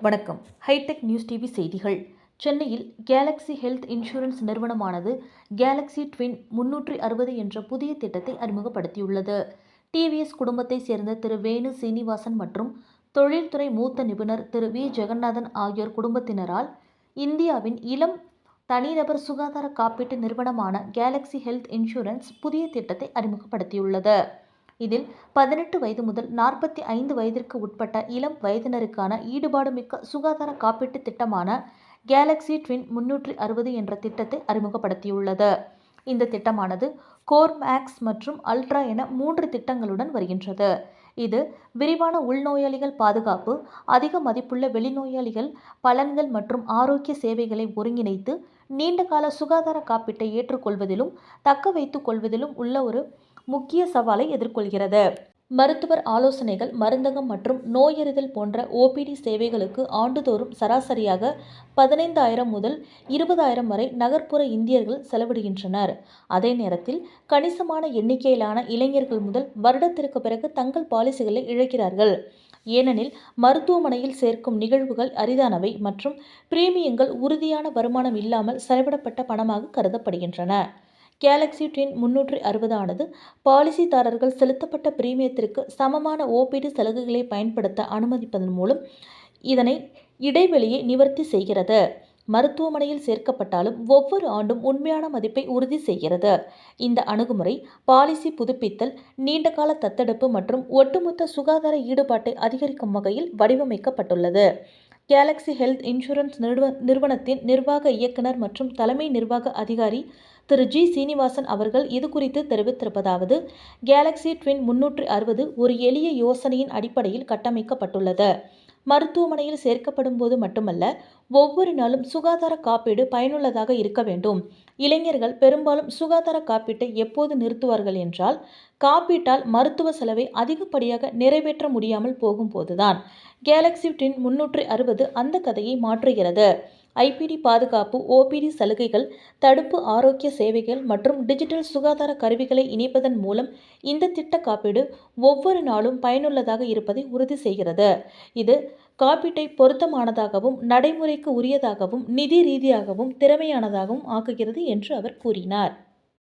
வணக்கம். Hitech news TV செய்திகள். சென்னையில் கேலக்ஸி ஹெல்த் இன்சூரன்ஸ் நிறுவனமானது கேலக்ஸி ட்வின் முன்னூற்றி அறுபது என்ற புதிய திட்டத்தை அறிமுகப்படுத்தியுள்ளது. டிவிஎஸ் குடும்பத்தைச் சேர்ந்த திரு வேணு சீனிவாசன் மற்றும் தொழில்துறை மூத்த நிபுணர் திரு வி. ஜெகநாதன் ஆகியோர் குடும்பத்தினரால் இந்தியாவின் இளம் தனிநபர் சுகாதார காப்பீட்டு நிறுவனமான கேலக்ஸி ஹெல்த் இன்சூரன்ஸ் புதிய திட்டத்தை அறிமுகப்படுத்தியுள்ளது. இதில் பதினெட்டு வயது முதல் நாற்பத்தி ஐந்து வயதிற்கு உட்பட்ட இளம் வயதினருக்கான ஈடுபாடு மிக்க சுகாதார காப்பீட்டு திட்டமான கேலக்ஸி ட்வின் முன்னூற்றி அறுபது என்ற திட்டத்தை அறிமுகப்படுத்தியுள்ளது. இந்த திட்டமானது கோர் மேக்ஸ் மற்றும் அல்ட்ரா என மூன்று திட்டங்களுடன் வருகின்றது. இது விரிவான உள்நோயாளிகள் பாதுகாப்பு அதிக மதிப்புள்ள வெளிநோயாளிகள் பலன்கள் மற்றும் ஆரோக்கிய சேவைகளை ஒருங்கிணைத்து நீண்டகால சுகாதார காப்பீட்டை ஏற்றுக்கொள்வதிலும் தக்க வைத்துக் கொள்வதிலும் உள்ள ஒரு முக்கிய சவாலை எதிர்கொள்கிறது. மருத்துவர் ஆலோசனைகள் மருந்தகம் மற்றும் நோயறிதல் போன்ற ஓபிடி சேவைகளுக்கு ஆண்டுதோறும் சராசரியாக பதினைந்தாயிரம் முதல் இருபதாயிரம் வரை நகர்ப்புற இந்தியர்கள் செலவிடுகின்றனர். அதே நேரத்தில் கணிசமான எண்ணிக்கையிலான இளைஞர்கள் முதல் வருடத்திற்கு பிறகு தங்கள் பாலிசிகளை இழக்கிறார்கள். ஏனெனில் மருத்துவமனையில் சேர்க்கும் நிகழ்வுகள் அரிதானவை மற்றும் பிரீமியங்கள் உறுதியான வருமானம் இல்லாமல் செலவிடப்பட்ட பணமாக கருதப்படுகின்றன. கேலக்ஸி ட்வின் முன்னூற்றி அறுபதானது. பாலிசிதாரர்கள் செலுத்தப்பட்ட பிரீமியத்திற்கு சமமான ஓபிடி சலுகைகளை பயன்படுத்த அனுமதிப்பதன் மூலம் இதனை இடைவெளியை நிவர்த்தி செய்கிறது. மருத்துவமனையில் சேர்க்கப்பட்டாலும் ஒவ்வொரு ஆண்டும் உண்மையான மதிப்பை உறுதி செய்கிறது. இந்த அணுகுமுறை பாலிசி புதுப்பித்தல் நீண்டகால தத்தெடுப்பு மற்றும் ஒட்டுமொத்த சுகாதார ஈடுபாட்டை அதிகரிக்கும் வகையில் வடிவமைக்கப்பட்டுள்ளது. கேலக்ஸி ஹெல்த் இன்சூரன்ஸ் நிறுவ நிறுவனத்தின் நிர்வாக இயக்குனர் மற்றும் தலைமை நிர்வாக அதிகாரி திரு ஜி. சீனிவாசன் அவர்கள் இது குறித்து தெரிவித்திருப்பதாவது கேலக்ஸி ட்வின் முன்னூற்றி அறுபது ஒரு எளிய யோசனையின் அடிப்படையில் கட்டமைக்கப்பட்டுள்ளது. மருத்துவமனையில் சேர்க்கப்படும் போது மட்டுமல்ல ஒவ்வொரு நாளும் சுகாதார காப்பீடு பயனுள்ளதாக இருக்க வேண்டும். இளைஞர்கள் பெரும்பாலும் சுகாதார காப்பீட்டை எப்போது நிறுத்துவார்கள் என்றால் காப்பீட்டால் மருத்துவ செலவை அதிகப்படியாக நிறைவேற்ற முடியாமல் போகும்போதுதான் கேலக்ஸி டின் முன்னூற்றி அறுபது அந்த கதையை மாற்றுகிறது. ஐபிடி பாதுகாப்பு ஓபிடி சலுகைகள் தடுப்பு ஆரோக்கிய சேவைகள் மற்றும் டிஜிட்டல் சுகாதார கருவிகளை இணைப்பதன் மூலம் இந்த திட்ட காப்பீடு ஒவ்வொரு நாளும் பயனுள்ளதாக இருப்பதை உறுதி செய்கிறது. இது காப்பீட்டை பொருத்தமானதாகவும் நடைமுறைக்கு உரியதாகவும் நிதி ரீதியாகவும் திறமையானதாகவும் ஆக்குகிறது என்று அவர் கூறினார்.